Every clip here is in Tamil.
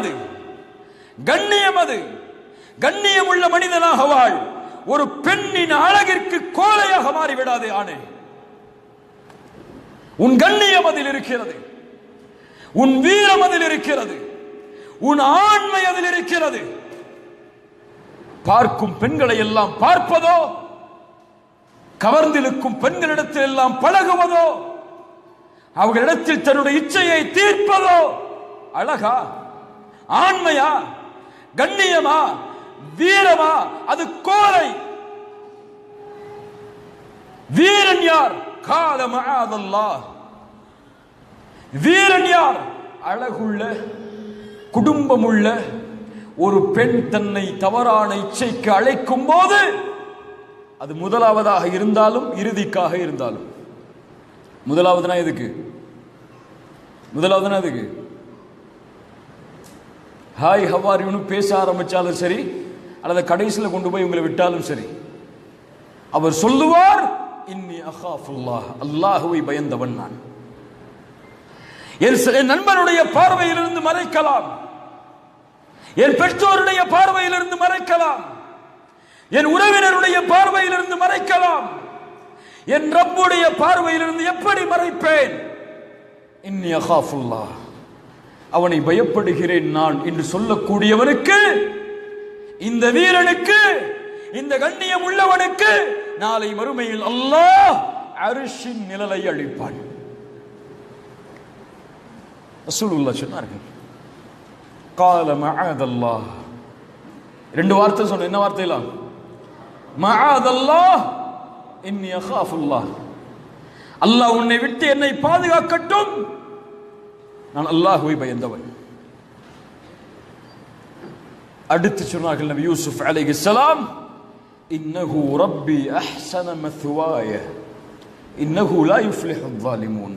அது கண்ணியம் அது கண்ணியம் உள்ள மனிதனாக வாழ். ஒரு பெண்ணின் அழகிற்கு கோலையாக மாறிவிடாது ஆணே உன் கண்ணியம் அதில் இருக்கிறது. உன் வீரம் அதில் இருக்கிறது. உன் ஆண்மை அதில் இருக்கிறது. பார்க்கும் பெண்களை எல்லாம் பார்ப்பதோ? கவர்ந்திருக்கும் பெண்களிடத்தில் எல்லாம் பழகுவதோ? அவர்களிடத்தில் தன்னுடைய இச்சையை தீர்ப்பதோ? அழகா? ஆண்மையா? கண்ணியமா? வீரமா? அது கோலை வீரன் யார்? கால மகாதல்லாஹ். வீரன் யார்? அழகுள்ள குடும்பமுள்ள ஒரு பெண் தன்னை தவறான இச்சைக்கு அழைக்கும் போது அது முதலாவதாக இருந்தாலும் இறுதிக்காக இருந்தாலும். முதலாவதுனா எதுக்கு? முதலாவதுனா எதுக்கு? ஹாய் ஹவாரின்னு பேச ஆரம்பித்தாலும் சரி அல்லது கடைசியில் கொண்டு போய் உங்களை விட்டாலும் சரி. அவர் சொல்லுவார் இன்னி அஹாஃபுல்லாஹ் அல்லாஹுவை பயந்தவன் நான். என் நண்பருடைய என் நண்பனுடைய பார்வையிலிருந்து மறைக்கலாம். என் பெற்றோருடைய பார்வையிலிருந்து மறைக்கலாம். என் உறவினருடைய பார்வையிலிருந்து மறைக்கலாம். என் ரப்புடைய பார்வையிலிருந்து எப்படி மறைப்பேன்? இன்னி அகாஃபுல்லாஹ். அவனை பயப்படுகிறேன் நான் என்று சொல்லக்கூடியவனுக்கு இந்த வீரனுக்கு இந்த கண்ணியம் உள்ளவனுக்கு நாளை மறுமையில் அல்லாஹ் அரிசின் நிழலை அழிப்பான் ரசூலுல்லாஹ் சொன்னார்கள் கால மகாதல்லா ரெண்டு வார்த்தை சொன்ன என்ன வார்த்தையெல்லாம் மகாதல்லா இன்னி அஹாஃபுல்லா அல்லாஹ் உன்னை விட்டு என்னை பாதுகாக்கட்டும். நான் அல்லாஹுவை பயந்தவன் அடுத்து சொன்னார்கள் நபி யூசுப் அலைஹிஸ்ஸலாம் இன்னஹு ரப்பி அஹ்ஸன மத்வாய இன்னஹு லா யுஃப்லிஹு الظالمون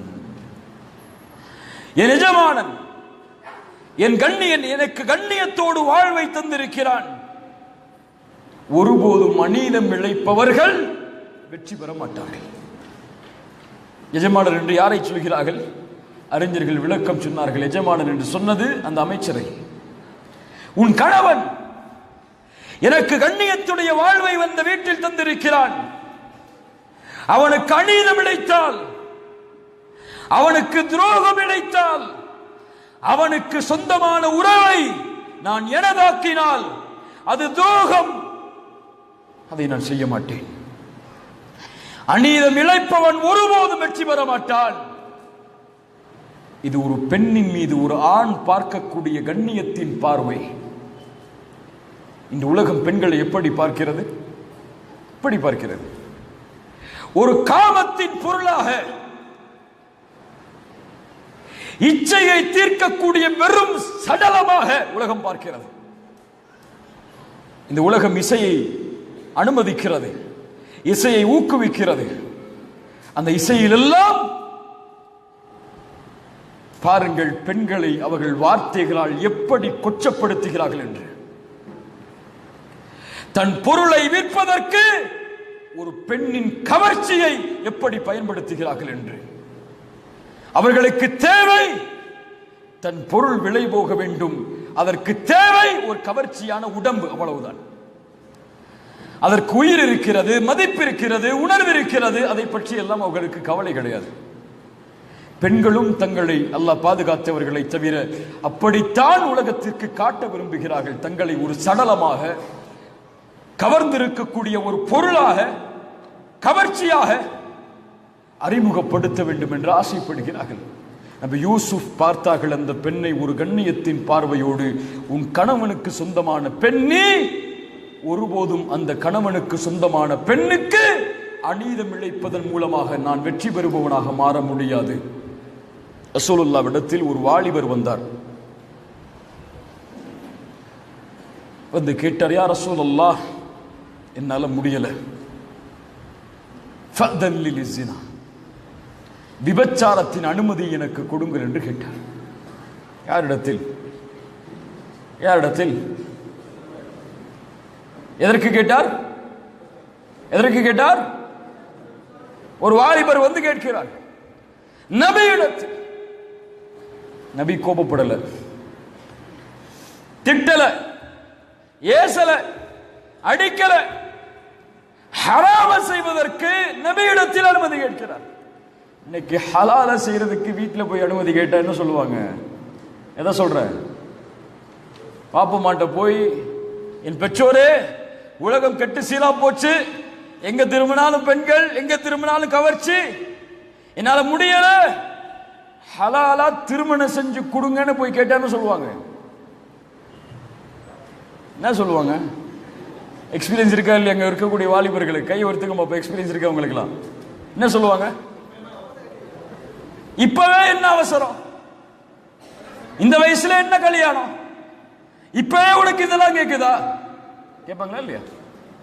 என் எஜமானன் என் கண்ணியன் எனக்கு கண்ணியத்தோடு வாழ்வை தந்திருக்கிறான் ஒருபோதும் அநீதம் இழைப்பவர்கள் வெற்றி பெற மாட்டார்கள் எஜமானர் என்று யாரை சொல்கிறார்கள் அறிஞர்கள் விளக்கம் சொன்னார்கள் எஜமானன் என்று சொன்னது அந்த அமைச்சரை. உன் கணவன் எனக்கு கண்ணியத்துடைய வாழ்வை வந்த வீட்டில் தந்திருக்கிறான். அவனுக்கு அநீதம் இழைத்தால் அவனுக்கு துரோகம் இழைத்தால் அவனுக்கு சொந்தமான உறவை நான் எனதாக்கினால் அது துரோகம். அதை நான் செய்ய மாட்டேன். அநீதம் இழைப்பவன் ஒருபோதும் வெற்றி பெற மாட்டான். இது ஒரு பெண்ணின் மீது ஒரு ஆண் பார்க்கக்கூடிய கண்ணியத்தின் பார்வை. இந்த உலகம் பெண்களை எப்படி பார்க்கிறது? எப்படி பார்க்கிறது? ஒரு காமத்தின் பொருளாக இச்சையை தீர்க்கக்கூடிய வெறும் சடலமாக உலகம் பார்க்கிறது. இந்த உலகம் இசையை அனுமதிக்கிறது இசையை ஊக்குவிக்கிறது. அந்த இசையிலெல்லாம் பாருங்கள் பெண்களை அவர்கள் வார்த்தைகளால் எப்படி கொச்சப்படுத்துகிறார்கள் என்று. தன் பொருளை விற்பதற்கு ஒரு பெண்ணின் கவர்ச்சியை எப்படி பயன்படுத்துகிறார்கள் என்று. அவர்களுக்கு தேவை தன் பொருள் விலை போக வேண்டும். அதற்கு தேவை ஒரு கவர்ச்சியான உடம்பு அவ்வளவுதான். அதற்கு உயிர் இருக்கிறது மதிப்பு இருக்கிறது உணர்வு இருக்கிறது அதை பற்றி எல்லாம் அவர்களுக்கு கவலை கிடையாது. பெண்களும் தங்களை அல்லாஹ் பாதுகாத்தவர்களை தவிர அப்படித்தான் உலகத்திற்கு காட்ட விரும்புகிறார்கள். தங்களை ஒரு சடலமாக கவர்ந்திருக்கக்கூடிய ஒரு பொருளாக கவர்ச்சியாக அறிமுகப்படுத்த வேண்டும் என்று ஆசைப்படுகிறார்கள். நம்ம யூசுப் பார்த்தார்கள் அந்த பெண்ணை ஒரு கண்ணியத்தின் பார்வையோடு உன் கணவனுக்கு சொந்தமான பெண்ணே! ஒருபோதும் அந்த கணவனுக்கு சொந்தமான பெண்ணுக்கு அநீதம் இழைப்பதன் மூலமாக நான் வெற்றி பெறுபவனாக மாற முடியாது. ரசூலுல்லாவிடத்தில் ஒரு வாலிபர் வந்தார். வந்து கேட்டார் யார் ரசூலுல்லாஹ் என்னால முடியல. ஃபஅதன் விபச்சாரத்தின் அனுமதி எனக்கு கொடுங்கள் என்று கேட்டார். யாரிடத்தில்? யாரிடத்தில்? எதற்கு கேட்டார்? எதற்கு கேட்டார்? ஒரு வாலிபர் வந்து கேட்கிறார். நபியிடத்தில். நபி கோபப்படல. திட்டல ஏசல அடிக்கல. ஹராம செய்வதற்கு நபியிடத்தில் அனுமதி கேட்கிறார். இன்னைக்கு ஹலால செய்யறதுக்கு வீட்டில் போய் அனுமதி கேட்டா என்ன சொல்லுவாங்க? எதை சொல்ற? பாப்பமாட்ட போய் என் பெற்றோரே உலகம் கெட்டு சீலா போச்சு. எங்க திரும்பினாலும் பெண்கள் எங்க திரும்பினாலும் கவர்ச்சி. என்னால முடியல. ஹலாலா திருமணம் செஞ்சு கொடுங்கன்னு போய் கேட்டான்னு சொல்லுவாங்க. என்ன சொல்லுவாங்க? எக்ஸ்பீரியன்ஸ் இருக்கா இல்லையா? அங்கே இருக்கக்கூடிய வாலிபர்களுக்கு. கை ஒருத்துக்கு பார்ப்போம் எக்ஸ்பீரியன்ஸ் இருக்கா உங்களுக்குலாம் என்ன சொல்லுவாங்க? இப்பவே என்ன அவசரம்? இந்த வயசுல என்ன கல்யாணம்? இப்பவே உனக்கு இதெல்லாம் கேட்குதா கேட்பாங்களா இல்லையா?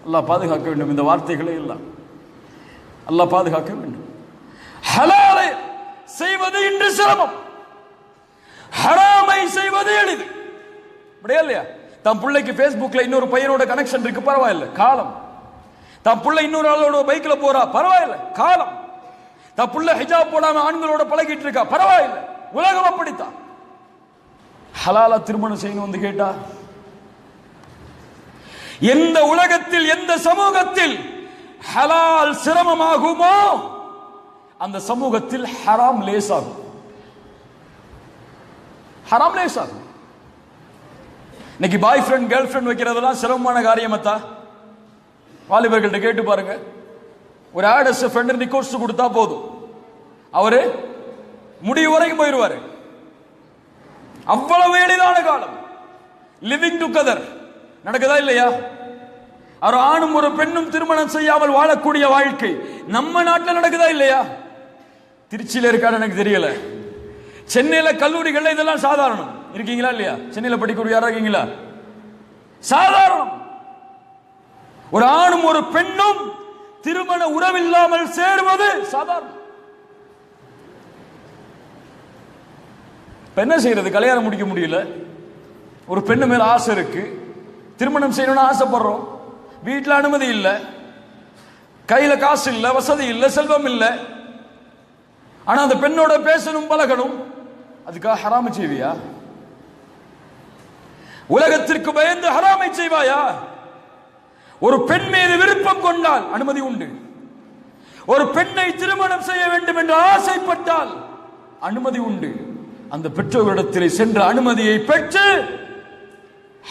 அல்லாஹ் பாதுகாக்க வேண்டும். இந்த வார்த்தைகளே எல்லாம். அல்லாஹ் பாதுகாக்க வேண்டும். ஹலாலை செய்வது இன்று சிரமம். ஹராமை செய்வது எளிது. அப்படியா இல்லையா? தன் பிள்ளைக்கு ஃபேஸ்புக்கில் இன்னொரு பையனோட கனெக்ஷன் இருக்கு பரவாயில்ல காலம். தன் பிள்ளை இன்னொரு ஆளோட பைக்ல போறா பரவாயில்ல காலம். தன் பிள்ளை ஹிஜாப் போடாம ஆண்களோட பழகிட்டு இருக்கா பரவாயில்ல உலகம் அப்படித்தான் ஹலாலா திருமணம் செய்யணும் வந்து கேட்டா? எந்த உலகத்தில் எந்த சமூகத்தில் ஹலால் சிரமமாகுமோ அந்த சமூகத்தில் ஹராம் லேசாகும். ஹராம் லேசாகும். இன்னைக்கு பாய் ஃப்ரெண்ட் கேர்ள் ஃப்ரெண்ட் வைக்கிறதெல்லாம் சிரமமான காரியமத்தா வாலிபர்கள்ட்ட கேட்டு பாருங்க. ஒரு ஆடஸ் ஃப்ரெண்ட் ரிக்வஸ்ட் கொடுத்தா போதும். அவரு முடிவு வரைக்கும் போயிடுவாரு அவ்வளவு எளிதான காலம். லிவிங் டுகெதர் நடக்குதா இல்லையா? ஒரு ஆணும் ஒரு பெண்ணும் திருமணம் செய்யாமல் வாழக்கூடிய வாழ்க்கை நம்ம நாட்டில் நடக்குதா இல்லையா? திருச்சியில் இருக்கான்னு எனக்கு தெரியல. சென்னையில் கல்லூரிகளில் இதெல்லாம் சாதாரணம். இருக்கீங்களா இல்லையா? சென்னையில் படிக்கக்கூடிய யாராக இருக்கீங்களா? சாதாரணம். ஒரு ஆணும் ஒரு பெண்ணும் திருமண உறவில்லாமல் சேருவது சாதாரணம். என்ன செய்யறது கல்யாணம் முடிக்க முடியல. ஒரு பெண்ணு மேல ஆசை இருக்கு. திருமணம் செய்யணும்னு ஆசைப்படுறோம். வீட்டில் அனுமதி இல்லை. கையில காசு இல்லை வசதி இல்லை செல்வம் இல்லை. ஆனா அந்த பெண்ணோட பேசணும் பழகணும். அதுக்காக ஹராம செய்வியா? உலகத்திற்கு பயந்து ஹராமை செய்வாயா? ஒரு பெண் மீது விருப்பம் கொண்டால் அனுமதி உண்டு. ஒரு பெண்ணை திருமணம் செய்ய வேண்டும் என்று ஆசைப்பட்டால் அனுமதி உண்டு. அந்த பெற்றோரிடத்தில் சென்ற அனுமதியை பெற்று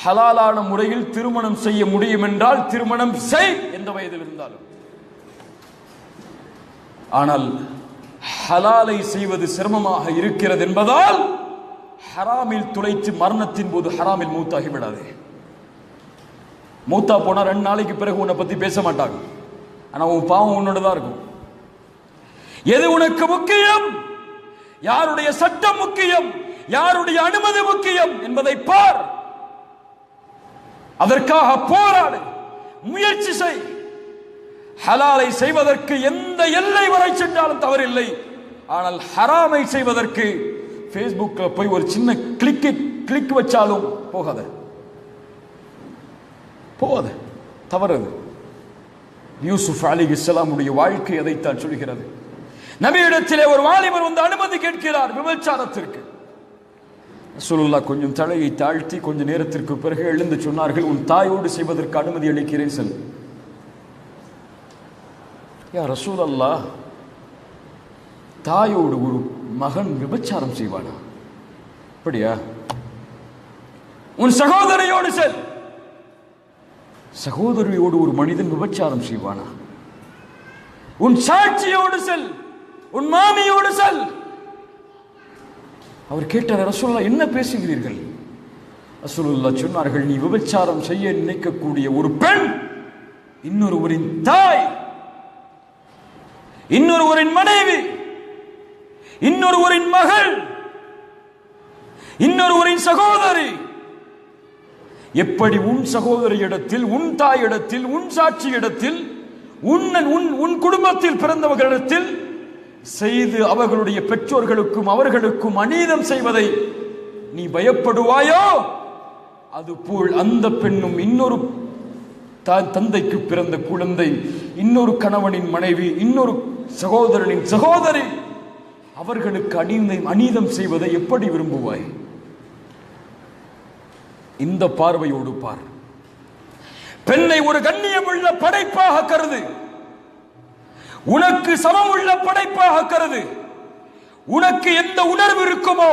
ஹலாலான முறையில் திருமணம் செய்ய முடியும் என்றால் திருமணம் செய் எந்த வயதில் இருந்தாலும். ஆனால் ஹலாலை செய்வது சிரமமாக இருக்கிறது என்பதால் ஹராமில் துளைத்து மரணத்தின் போது ஹராமில் மூத்தாகி விடாதே. மூத்தா போனா ரெண்டு நாளைக்கு பிறகு உன்னை பத்தி பேச மாட்டாங்க. ஆனா உன் பாவம் உன்னோட தான் இருக்கும். எது உனக்கு முக்கியம்? யாருடைய சட்டம் முக்கியம்? யாருடைய அனுமதி முக்கியம்? என்பதை பார். அதற்காக போராடு. முயற்சி செய். ஹலாலை செய்வதற்கு எந்த எல்லை வரை சென்றாலும் தவறில்லை. ஆனால் ஹராமை செய்வதற்கு ஃபேஸ்புக்கில் போய் ஒரு சின்ன கிளிக்கு கிளிக் வச்சாலும் போகாத. போகாத. தவறது. யூசுப் அலி இஸ்லாமுடைய வாழ்க்கை அதைத்தான் சொல்கிறது. நபியிடத்திலே ஒரு வாலிபர் வந்து அனுமதி கேட்கிறார் விபச்சாரத்திற்கு. சொல்லுல்லா கொஞ்சம் தலையை தாழ்த்தி கொஞ்ச நேரத்திற்கு பிறகு எழுந்து சொன்னார்கள் உன் தாயோடு செய்வதற்கு அனுமதி அளிக்கிறேன் செல் யா ரசூல் அல்லாஹ் தாயோடு ஒரு மகன் விபச்சாரம் செய்வானா? அப்படியா? உன் சகோதரியோடு செல். சகோதரியோடு ஒரு மனிதன் விபச்சாரம் செய்வானா? உன் சாட்சியோடு செல். உன் மாமியோடு செல். அவர் கேட்டார் ரசோல்லா என்ன பேசுகிறீர்கள்? ரசூலுல்லாஹ் சொன்னார்கள் நீ விபச்சாரம் செய்ய நினைக்கக்கூடிய ஒரு பெண் இன்னொருவரின் தாய் இன்னொருவரின் மனைவி இன்னொருவரின் மகள் இன்னொருவரின் சகோதரி. எப்படி உன் சகோதரி இடத்தில் உன் தாய் இடத்தில் உன் சாட்சியிடத்தில் உன்னன் உன் உன் குடும்பத்தில் பிறந்தவர்களிடத்தில் செய்து அவர்களுடைய பெற்றோர்களுக்கும் அவர்களுக்கும் அநீதம் செய்வதை நீ பயப்படுவாயோ? அதுபோல் அந்த பெண்ணும் இன்னொரு த- தந்தைக்கு பிறந்த குழந்தை இன்னொரு கணவனின் மனைவி இன்னொரு சகோதரனின் சகோதரி அவர்களுக்கு அநீதம் அநீதம் செய்வதை எப்படி விரும்புவாய்? இந்த பார்வையோடு பார். பெண்ணை ஒரு கண்ணியமுள்ள படைப்பாக கருது. உனக்கு சமமுள்ள படைப்பாக கருது. உனக்கு எந்த உணர்வு இருக்குமோ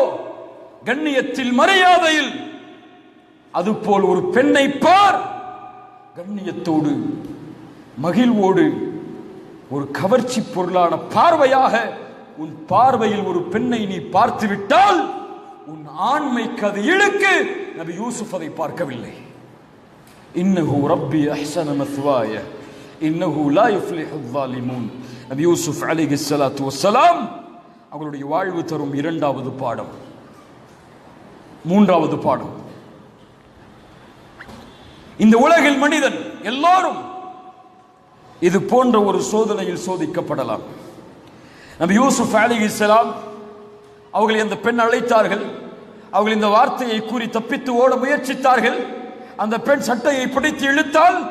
கண்ணியத்தில் மரியாதையில் அதுபோல் ஒரு பெண்ணை பார். கண்ணியத்தோடு மகிழ்வோடு ஒரு கவர்ச்சி பொருளான பார்வையாக உன் பார்வையில் ஒரு பெண்ணை நீ பார்த்து விட்டால் உன் ஆண்மைக்கு அது இழுக்கு நபி யூசுப் அதை பார்க்கவில்லை இன்னஹு ரப்பி அஹ்சன மத்வாய இன்னஹு லா யுஃப்லிஹு ظالمون நபி யூசுப் அலைஹி ஸலாத்து வஸ்ஸலாம் அவர்களுடைய வாழ்வு தரும் இரண்டாவது பாடம் மூன்றாவது பாடம் இந்த உலகில் மனிதன் எல்லாரும் இது போன்ற ஒரு சோதனையில் சோதிக்கப்படலாம் நபி யூசுப் அலைஹிஸ்ஸலாம் அவர்களை அந்த பெண் அழைத்தார்கள். அவர்கள் இந்த வார்த்தையை கூறி தப்பித்து ஓட முயற்சித்தார்கள். அந்த பெண் சட்டையை பிடித்து இழுத்தால்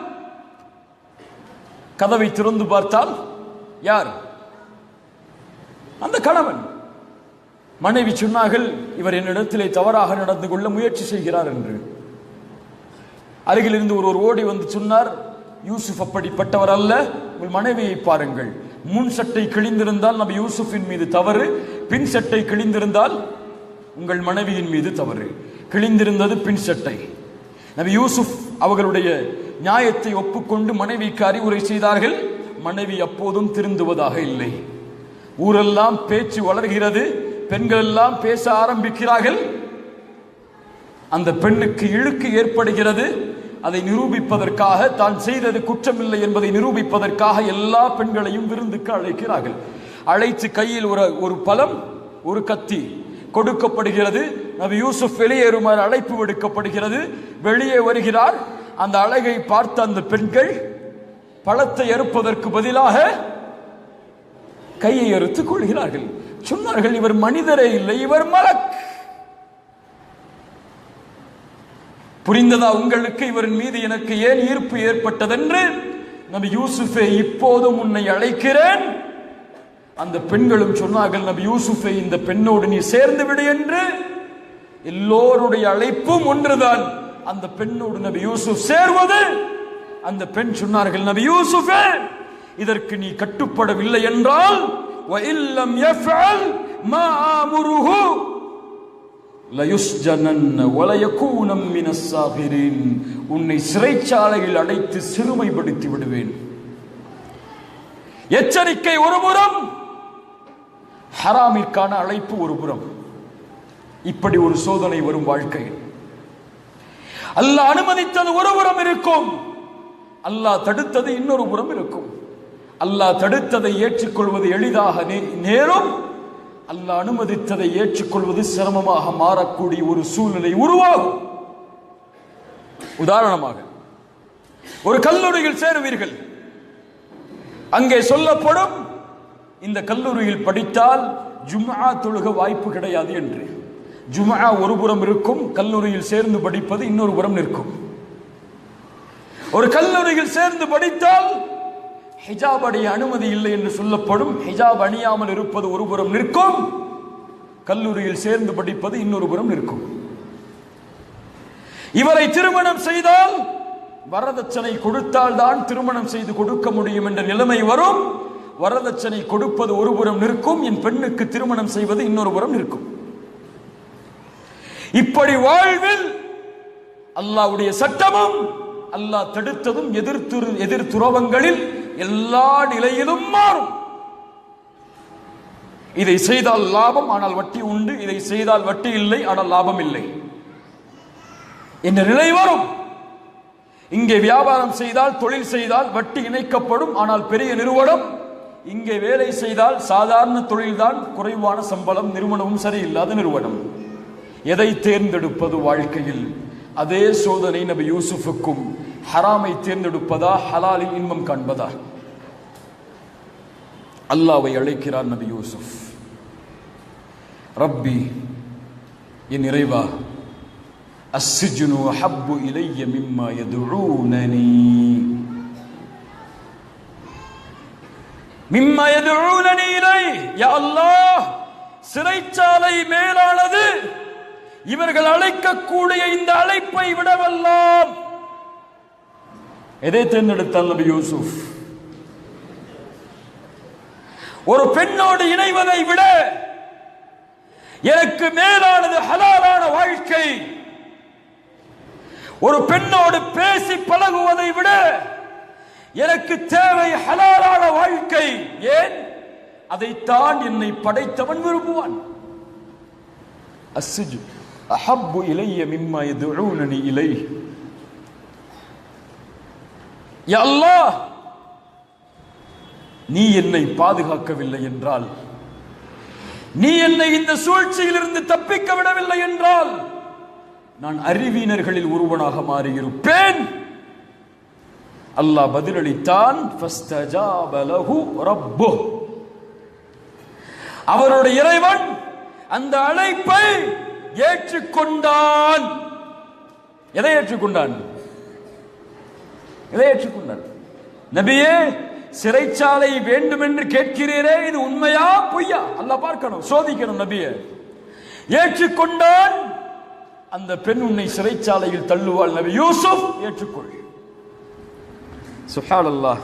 கதவை திறந்து பார்த்தால் யார்? அந்த கணவன். மனைவி சொன்னார்கள் இவர் என்னிடத்திலே தவறாக நடந்து கொள்ள முயற்சி செய்கிறார் என்று. அருகில் இருந்து ஒருவர் ஓடி வந்து சொன்னார் யூசுப் அப்படிப்பட்டவர் அல்ல உங்கள் மனைவியை பாருங்கள். முன் சட்டை கிழிந்திருந்தால் நபி யூசுஃபின் மீது தவறு பின் சட்டை கிழிந்திருந்தால் உங்கள் மனைவியின் மீது தவறு. கிழிந்திருந்தது பின் சட்டை. நபி யூசுப் அவர்களுடைய நியாயத்தை ஒப்புக்கொண்டு மனைவிக்கு அறிவுரை செய்தார்கள் மனைவி அப்போதும் திருந்துவதாக இல்லை. ஊரெல்லாம் பேச்சு வளர்கிறது பெண்கள் எல்லாம் பேச ஆரம்பிக்கிறார்கள். அந்த பெண்ணுக்கு இழுக்கு ஏற்படுகிறது அதை நிரூபிப்பதற்காக தான் செய்தது குற்றமில்லை என்பதை நிரூபிப்பதற்காக எல்லா பெண்களையும் விருந்துக்கு அழைக்கிறார்கள். அழைத்து கையில் ஒரு ஒரு பலம் ஒரு கத்தி கொடுக்கப்படுகிறது. நபி யூசுப் வெளியேறுமாறு அழைப்பு விடுக்கப்படுகிறது. வெளியே வருகிறார். அந்த அழகை பார்த்த அந்த பெண்கள் பழத்தை அறுப்பதற்கு பதிலாக கையை அறுத்துக் கொள்கிறார்கள். சொன்னார்கள் இவர் மனிதரே இல்லை இவர் மலக் புரிந்ததா உங்களுக்கு இவரின் மீது எனக்கு ஏன் ஈர்ப்பு ஏற்பட்டதென்று நபி யூசுஃபே இப்போதும் உன்னை அழைக்கிறேன் அந்த பெண்களும் சொன்னார்கள் நபி யூசுஃபை இந்த பெண்ணோடு நீ சேர்ந்து விடு என்று எல்லோருடைய அழைப்பும் ஒன்றுதான் அந்த பெண்ணோடு நபி யூசுப் சேர்வது அந்த பெண் சொன்னார்கள் நபி யூசுஃபே இதற்கு நீ கட்டுப்படவில்லை என்றால் وَإِلَّمْ يَفْعَلْ مَا آمُرُهُ உன்னை சிறைச்சாலையில் அடைத்து சிறுமைப்படுத்தி விடுவேன். எச்சரிக்கை ஒருபுறம் ஹராமிற்கான அழைப்பு ஒருபுறம் இப்படி ஒரு சோதனை வரும் வாழ்க்கையில். அல்லாஹ் அனுமதித்தது ஒருபுறம் இருக்கும். அல்லாஹ் தடுத்தது இன்னொரு புறம் இருக்கும். அல்லாஹ் தடுத்ததை ஏற்றுக்கொள்வது எளிதாக நே- நேரும் அல்ல அனுமதித்ததை ஏற்றுக்கொள்வது சிரமமாக மாறக்கூடிய ஒரு சூழ்நிலை உருவாகும். உதாரணமாக ஒரு கல்லூரியில் சேருவீர்கள். அங்கே சொல்லப்படும் இந்த கல்லூரியில் படித்தால் ஜும்ஆ தொழுக வாய்ப்பு கிடையாது என்று. ஜும்ஆ ஒரு புறம் இருக்கும் கல்லூரியில் சேர்ந்து படிப்பது இன்னொரு புறம் நிற்கும். ஒரு கல்லூரியில் சேர்ந்து படித்தால் ஹிஜாப் அடைய அனுமதி இல்லை என்று சொல்லப்படும். ஹிஜாப் அணியாமல் இருப்பது ஒருபுறம் நிற்கும். கல்லூரியில் சேர்ந்து படிப்பது இன்னொரு புறம் நிற்கும். இவரை திருமணம் செய்தால் வரதட்சணை கொடுத்தால் தான் திருமணம் செய்து கொடுக்க முடியும் என்ற நிலைமை வரும். வரதட்சணை கொடுப்பது ஒருபுறம் நிற்கும். என் பெண்ணுக்கு திருமணம் செய்வது இன்னொரு புறம் நிற்கும். இப்படி வாழ்வில் அல்லாஹ்வுடைய சட்டமும் அல்லாஹ் தடுத்ததும் எதிர்த்து எதிர்துறவங்களில் எல்லா நிலையிலும் மாறும். இதை செய்தால் லாபம் ஆனால் வட்டி உண்டு. இதை செய்தால் வட்டி இல்லை ஆனால் லாபம் இல்லை. என்ற நிலை வரும்? இங்கே வியாபாரம் செய்தால் தொழில் செய்தால் வட்டி இணைக்கப்படும் ஆனால் பெரிய நிறுவனம் இங்கே வேலை செய்தால் சாதாரண தொழில்தான் குறைவான சம்பளம் நிறுவனமும் சரியில்லாத நிறுவனம். எதை தேர்ந்தெடுப்பது வாழ்க்கையில்? அதே சோதனை நபி யூசுஃபுக்கும் ஹராமை தேர்ந்தெடுப்பதா ஹலாலில் இன்பம் காண்பதா? அல்லாவை அழைக்கிறார் நபி யூசுப் ரப்பி என் இறைவா அஸ்ஸிஜ்னு ஹப்பு இலைய மிம்மா எதுழூனி மிம்மா எதுழூனி இலை யா அல்லாஹ் சிறைச்சாலை மேலானது. இவர்கள் அழைக்கக்கூடிய இந்த அழைப்பை விடவல்லாம் எதை தேர்ந்தெடுத்தால் நபி யூசுப்? ஒரு பெண்ணோடு இணைவதை விட எனக்கு மேலானது ஹலாலான வாழ்க்கை. ஒரு பெண்ணோடு பேசி பழகுவதை விட எனக்கு தேவை ஹலாலான வாழ்க்கை. ஏன்? அதைத்தான் என்னை படைத்தவன் விரும்புவான். அஸ்ஜு அஹப்பு இலைய மிம்மா எது இலை யல்லா நீ என்னை பாதுகாக்கவில்லை என்றால் நீ என்னை இந்த சூழ்ச்சியிலிருந்து தப்பிக்க விடவில்லை என்றால் நான் அறிவீனர்களில் ஒருவனாக மாறியிருப்பேன். அல்லாஹ் பதிலளித்தான் அவருடைய இறைவன் அந்த அழைப்பை ஏற்றுக்கொண்டான். எதை ஏற்றுக்கொண்டான்? இதை ஏற்றுக்கொண்டார் நபியே சிறைச்சாலை வேண்டும் என்று கேட்கிறீரே இது உண்மையா பொய்யா? அல்ல பார்க்கணும் சோதிக்கணும் நபியே. ஏற்றுக்கொண்டான் அந்த பெண் உன்னை சிறைச்சாலையில் தள்ளுவாள் நபி யூசுப். ஏற்றுக்கொள். சுஹாலல்லாஹ் அல்லாஹ்